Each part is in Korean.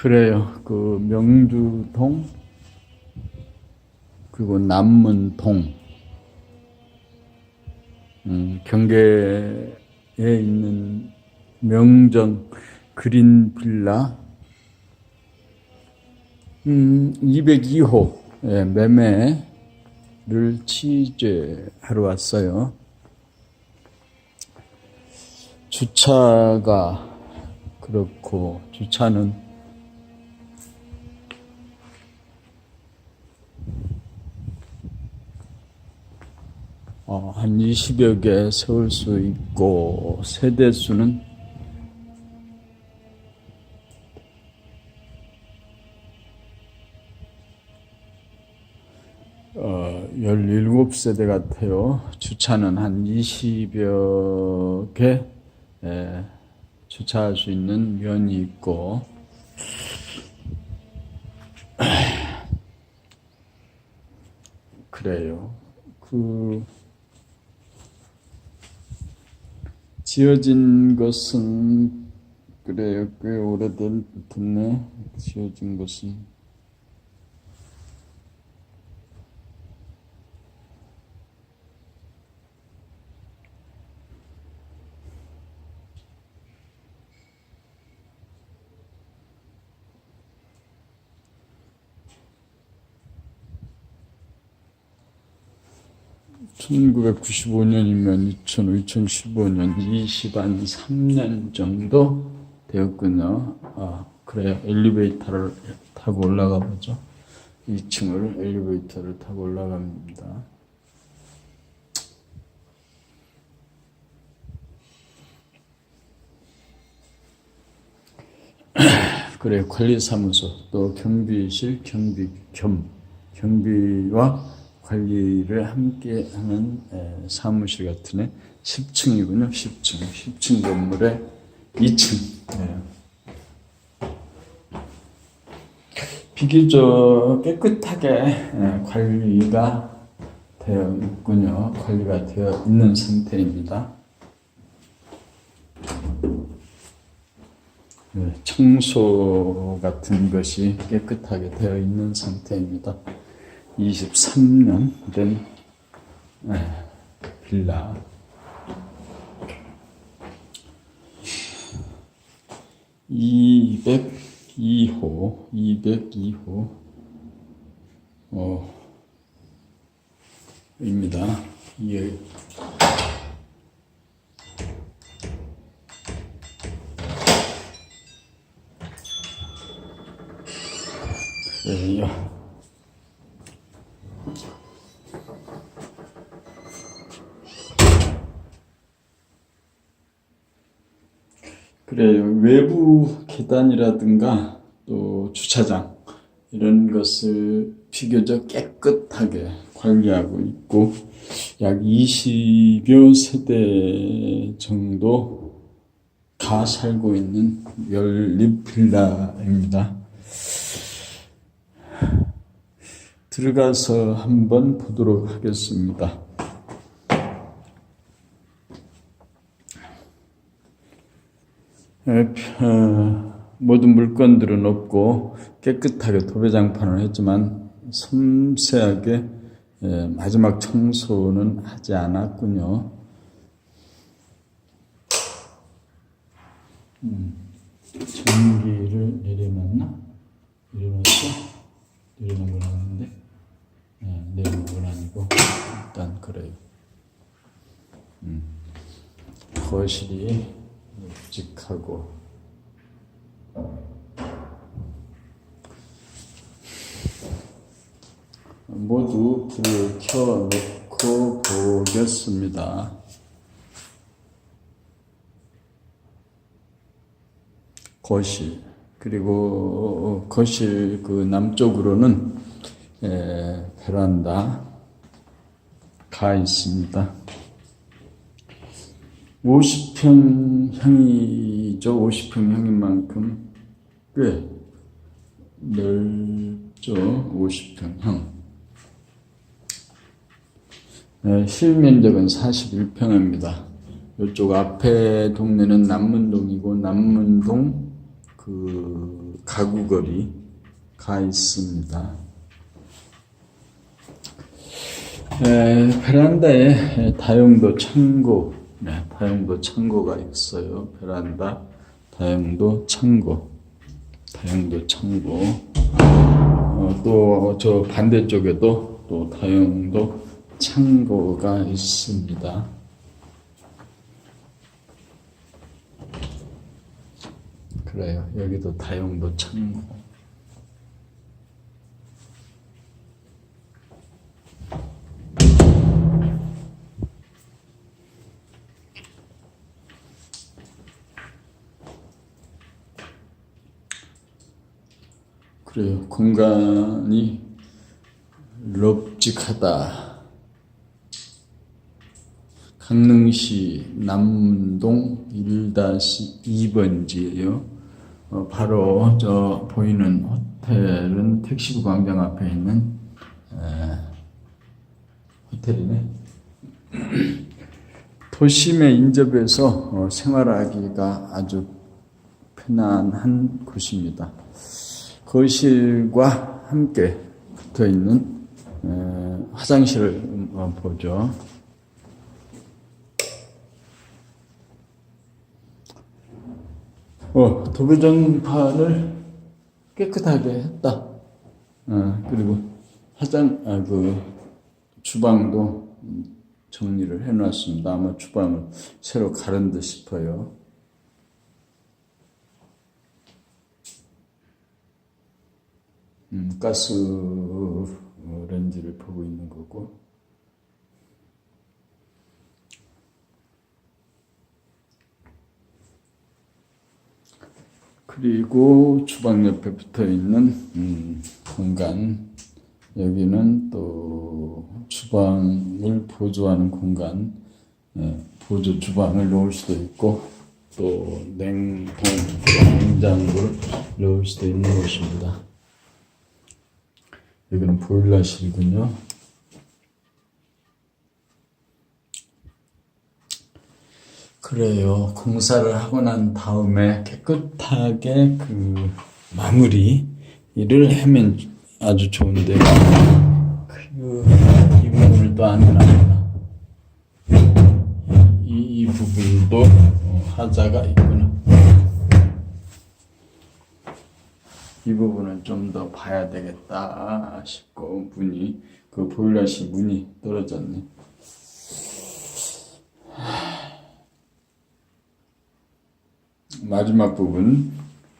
그래요. 그 명주동 그리고 남문동 음, 경계에 있는 명정 그린 빌라 음, 202호 예, 매매를 취재하러 왔어요. 주차가 그렇고 주차는 어, 한 20여 개 세울 수 있고 세대 수는 어, 17세대 같아요. 주차는 한 20여 개 에, 주차할 수 있는 면이 있고 그래요. 그 지어진 것은 그래요. 꽤 오래된 됐네. 지어진 것은 (1995년이면) 2000, 2015년 20한 3년 정도 되었군요. 아, 그래요. 엘리베이터를 타고 올라가 보죠. 2층을 엘리베이터를 타고 올라갑니다. 그래 관리사무소 또 경비실 경비 겸 경비와 관리를 함께 하는 에, 사무실 같으네 10층이군요. 10층. 10층 건물에 2층. 비교적 깨끗하게 에, 관리가 되어 있군요. 관리가 되어 있는 상태입니다. 네, 청소 같은 것이 깨끗하게 되어 있는 상태입니다. 23년 된 네, 빌라. (202호) (202호) 어 입니다. 예. 그래요. 그래요. 외부 계단이라든가 또 주차장 이런 것을 비교적 깨끗하게 관리하고 있고 약 20여 세대 정도가 살고 있는 연립 빌라입니다. 들어가서 한번 보도록 하겠습니다. 에, 어, 모든 물건들은 없고 깨끗하게 도배장판을 했지만 섬세하게 에, 마지막 청소는 하지 않았군요. 음, 전기를 내려놨나? 내려놨어? 내려놓은 건 아닌데? 네, 내려놓은 건 아니고 일단 그래요. 음, 거실이 묵직하고 모두 불을 켜놓고 보겠습니다. 거실 그리고 거실 그 남쪽으로는 에, 베란다 가 있습니다. 50평 향이죠. 50평 향인 만큼 꽤 넓죠. 50평 향. 네, 실면적은 41평입니다. 이쪽 앞에 동네는 남문동이고 남문동 그그 가구걸이 가 있습니다. 에, 베란다에 다용도 창고, 네, 다용도 창고가 있어요. 베란다, 다용도 창고, 다용도 창고. 어, 또저 반대쪽에도 또 다용도 창고가 있습니다. 그래요. 여기도 다용도 창고. 그래요. 공간이 럽직하다. 강릉시 남동 1-2번지예요. 어, 바로 저 보이는 호텔은 택시부 광장 앞에 있는 에, 호텔이네. 도심에 인접해서 어, 생활하기가 아주 편안한 곳입니다. 거실과 함께 붙어 있는 에, 화장실을 어, 보죠. 어, 도배정판을 깨끗하게 했다. 어, 그리고 화장, 아, 그, 주방도 정리를 해놨습니다. 아마 주방을 새로 가른 듯 싶어요. 음, 가스 렌즈를 보고 있는 거고. 그리고 주방 옆에 붙어 있는 음, 공간 여기는 또 주방을 보조하는 공간 예, 보조 주방을 넣을 수도 있고 또 냉동 냉장고를 넣을 수도 있는 곳입니다. 여기는 보일러실이군요. 그래요. 공사를 하고 난 다음에 깨끗하게 그 마무리 일을 하면 아주 좋은데 그, 이 부분을 또안 해놨구나. 이, 이 부분도 어, 하자가 있구나. 이 부분은 좀 더 봐야 되겠다 싶고 문이 그 보일러실 문이 떨어졌네. 마지막 부분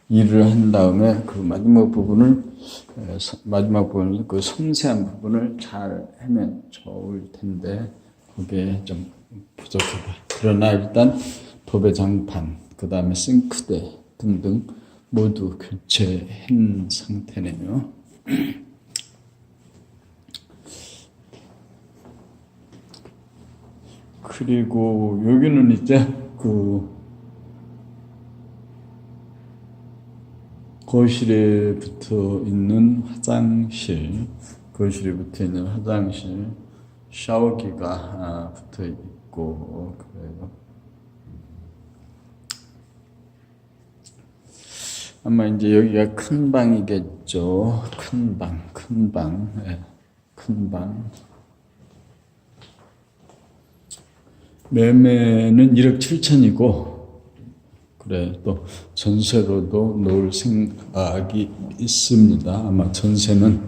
일을 한 다음에 그 마지막 부분을 마지막 부분 그 섬세한 부분을 잘 하면 좋을 텐데 그게 좀 부족하다. 그러나 일단 도배장판 그 다음에 싱크대 등등 모두 교체한 상태네요. 그리고 여기는 이제 그 거실에 붙어 있는 화장실, 거실에 붙어 있는 화장실, 샤워기가 아, 붙어 있고 그래요. 아마 이제 여기가 큰 방이겠죠. 큰 방, 큰 방, 예, 큰 방. 매매는 1억 7천이고 그래 또 전세로도 놓을 생각이 있습니다. 아마 전세는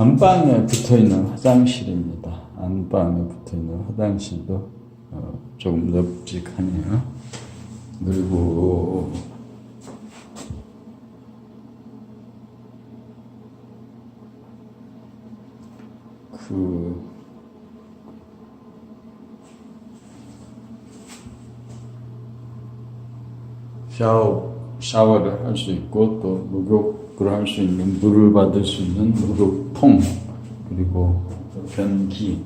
안방에 붙어 있는 화장실입니다. 안방에 붙어 있는 화장실도 어, 조금 넓직하네요. 그리고 그 샤워 샤워를 할 수 있고 또 목욕을 할 수 있는 물을 받을 수 있는 목욕통 그리고 변기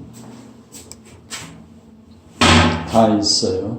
다 있어요.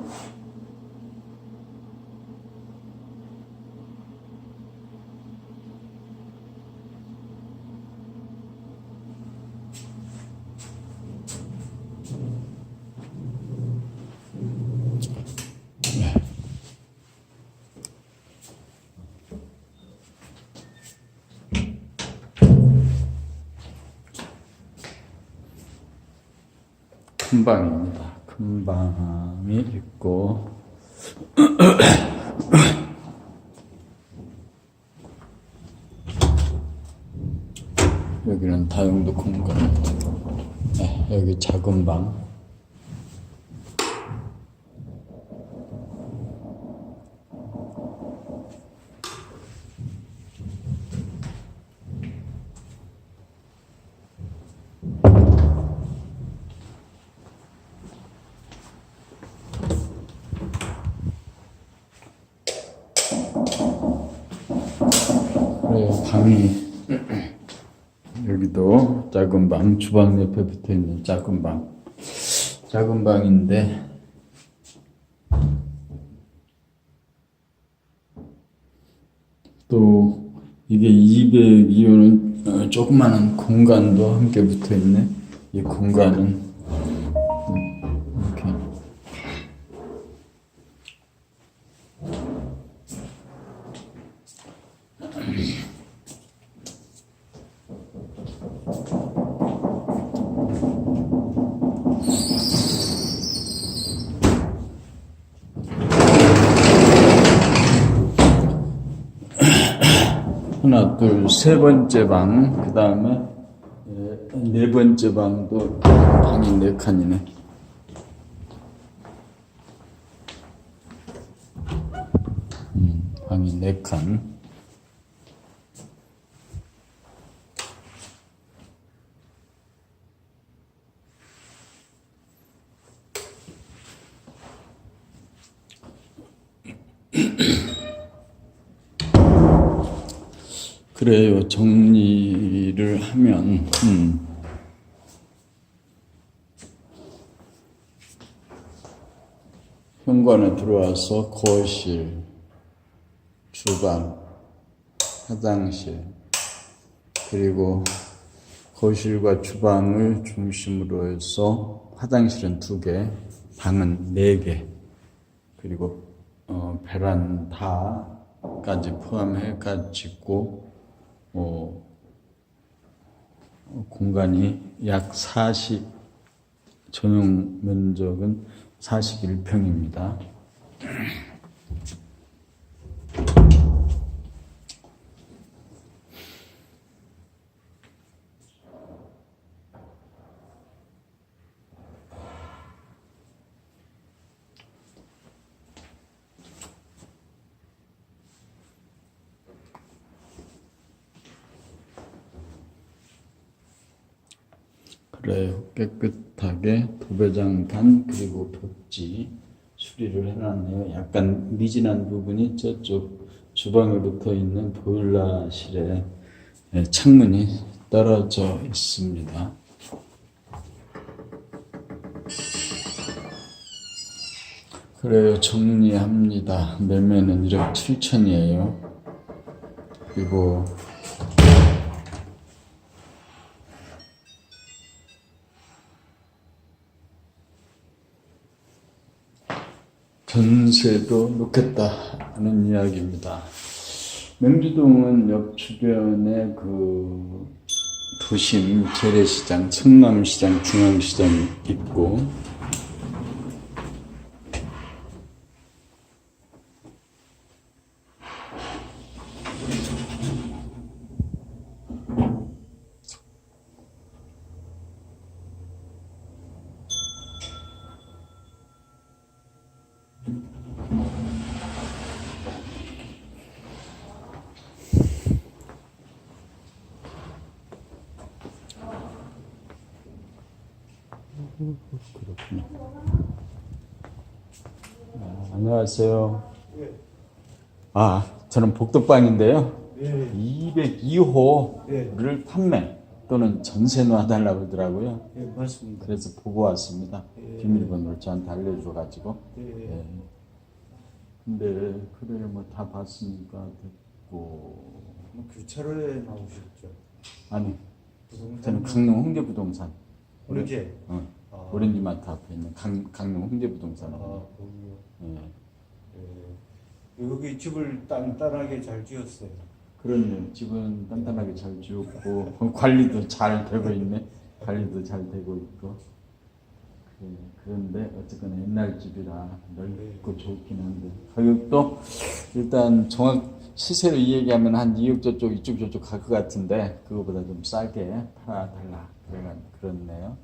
큰 방입니다. 큰 방이 있고 여기는 다용도 공간. 네, 여기 작은 방. 그래요, 방이 여기도 작은 방, 주방 옆에 붙어 있는 작은 방. 작은 방인데 또 이게 202호는 어, 조그마한 공간도 함께 붙어 있네. 이 공간은 하나, 둘, 세 번째 방, 그 다음에 네 번째 방도 방이 네 칸이네. 음, 방이 네 칸. 그래요. 정리를 하면, 음. 현관에 들어와서 거실, 주방, 화장실, 그리고 거실과 주방을 중심으로 해서 화장실은 두 개, 방은 네 개, 그리고 어, 베란다까지 포함해 가지고 어, 공간이 약 40, 전용 면적은 41평입니다. 그래요. 깨끗하게 도배장판 그리고 벽지 수리를 해놨네요. 약간 미진한 부분이 저쪽 주방에 붙어 있는 보일러실에 예, 창문이 떨어져 있습니다. 그래요. 정리합니다. 매매는 1억 7천이에요. 그리고 전세도 놓겠다 하는 이야기입니다. 명주동은 옆 주변에 그 도심 재래시장, 청남시장, 중앙시장이 있고 그렇군요. 아, 안녕하세요. 아, 저는 복덕방인데요. 네. 202호를 판매 또는 전세로 해달라고 하더라고요. 예, 맞습니다. 그래서 보고 왔습니다. 예. 비밀번호를 저한테 알려줘가지고. 예, 예. 근데 그래 뭐다 봤으니까 됐고 뭐 교차로에 나오셨죠? 아니 부동산 저는 강릉 홍대 부동산 언제? 어, 아. 오렌지마트 앞에 있는 강, 강릉 홍대 부동산 아, 거기요. 예. 예. 여기 집을 단단하게 잘 지었어요. 그런 집은 단단하게 잘 지었고 관리도 잘 되고 있네 관리도 잘 되고 있고 그- 그런데 어쨌거나 옛날 집이라 넓고 좋긴 한데 가격도 일단 정확 시세로 이야기하면 한 2억 저쪽 이쪽 저쪽 갈 것 같은데 그거보다 좀 싸게 팔아달라 그래가 그렇네요.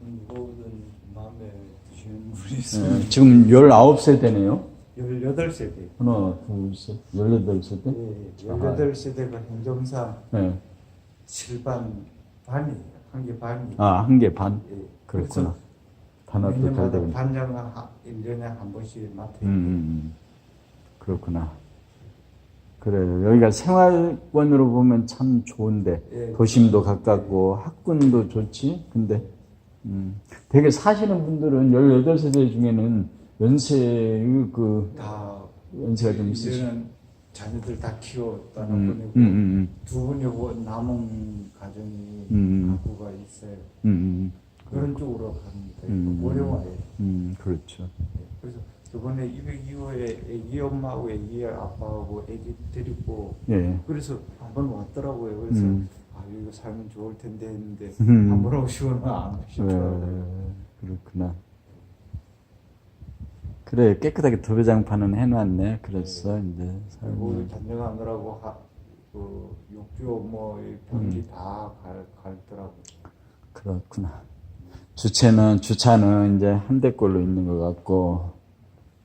이거든 마음에 지금 19세대네요. 18세대. 하나, 둘, 셋, 18세대? 예, 18세대가 행정상 네. 7반 반이에요. 한 개 반이. 아, 한 개 반? 예. 그렇구나. 단합도 잘 매년마다 되고. 반장을 하- 1년에 한 번씩 맡아요. 음, 음, 음. 그렇구나. 그래요. 여기가 생활권으로 보면 참 좋은데, 예. 도심도 가깝고, 학군도 좋지? 근데, 음, 되게 사시는 분들은 18세대 중에는 연세의 그, 다 연세가 좀 있으시 이제는 자녀들 다 따라 음, 보내고 음, 음, 두 분이 뭐 남은 가정이 음. 가구가 있어요. 음, 음, 그런 쪽으로 갑니다. 음. 어려워요. 음, 그렇죠. 그래서 저번에 202호에 애기 엄마하고 애기 아빠하고 애기 데리고 예. 그래서 한번 왔더라고요. 그래서 음. 아 이거 살면 좋을 텐데 했는데 음. 한번 오시고는 안 오시더라고요. 네, 그렇구나. 그래 깨끗하게 도배장판은 해놨네. 그랬어 이제 그리고 살면. 단정하느라고 하, 그 욕조 뭐이 변기 음. 다 갈, 갈더라고요. 그렇구나. 주차는 주차는 이제 한 대꼴로 있는 것 같고.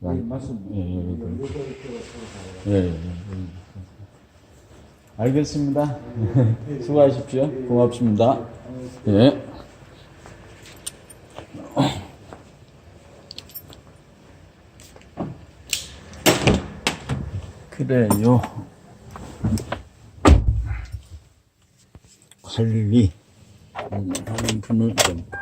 예, 맞습니다. 예, 예, 예. 서로 예, 예, 예. 알겠습니다. 수고하십시오. 고맙습니다. 예. 그래요. 관리 음, 하는 분을 좀 봐.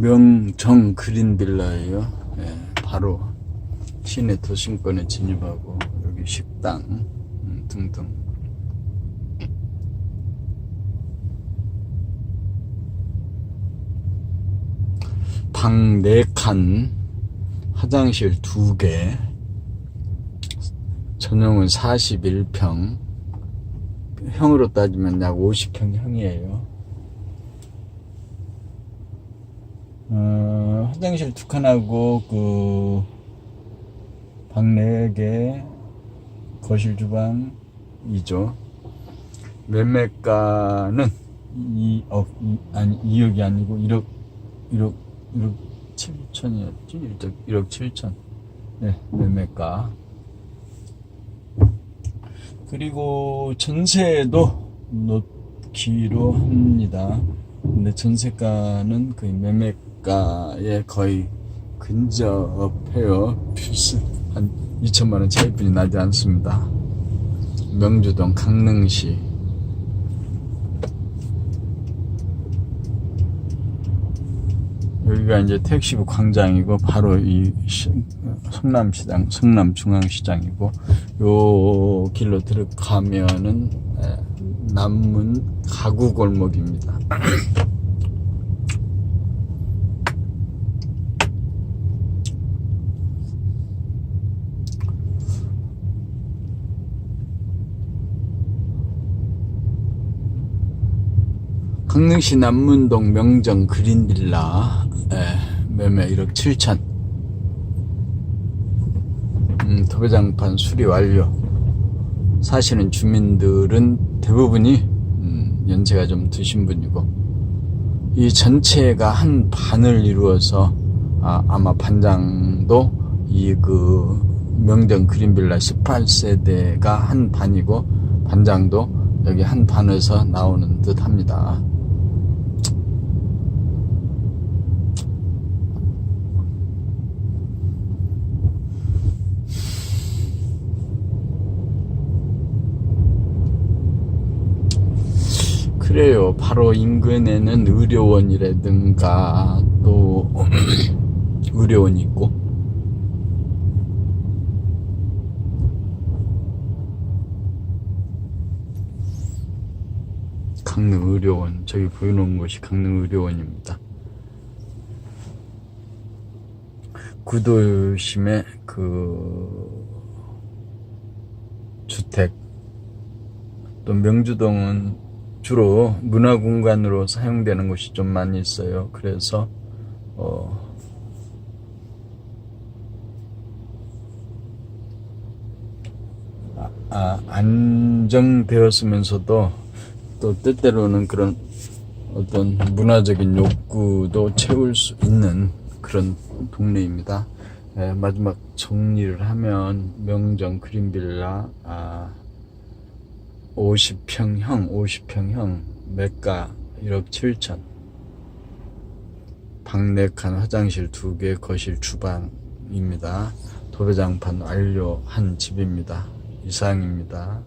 명정 그린빌라예요. 예, 바로 시내 도심권에 진입하고 여기 식당 음, 등등. 방 4칸, 화장실 2개, 전용은 41평, 형으로 따지면 약 50평 형이에요. 어, 화장실 두 칸하고 그방네 개, 거실 주방 2조. 매매가는 2억 이, 아니 2억이 아니고 1억 1억 1억 7천이었지 1억 1억 7천. 네, 매매가. 그리고 전세도 놓기로 합니다. 근데 전세가는 그 매매 가에 거의 근접해요. 한 2천만 원 차이뿐이 나지 않습니다. 명주동 강릉시 여기가 이제 택시부 광장이고 바로 이 시- 성남시장, 성남중앙시장이고 요 길로 들어가면은 에, 남문 가구 골목입니다. 강릉시 남문동 명정 그린빌라. 에, 매매 1억 7천. 음, 도배장판 수리 완료. 사시는 주민들은 대부분이 음, 연세가 좀 드신 분이고 이 전체가 한 반을 이루어서 아, 아마 반장도 이 그 명정 그린빌라 18세대가 한 반이고 반장도 여기 한 반에서 나오는 듯 합니다. 그래요. 바로 인근에는 의료원이라든가 또 의료원이 있고 강릉 의료원 저기 보이는 곳이 강릉 의료원입니다. 구도심의 그 주택 또 명주동은 주로 문화 공간으로 사용되는 곳이 좀 많이 있어요. 그래서 어 아, 아, 안정되었으면서도 또 때때로는 그런 어떤 문화적인 욕구도 채울 수 있는 그런 동네입니다. 예, 마지막 정리를 하면 명정 그린빌라 아, 50평형 50평형 매가 1억 7천 방 4칸 화장실 2개 거실 주방입니다. 도배장판 완료한 집입니다. 이상입니다.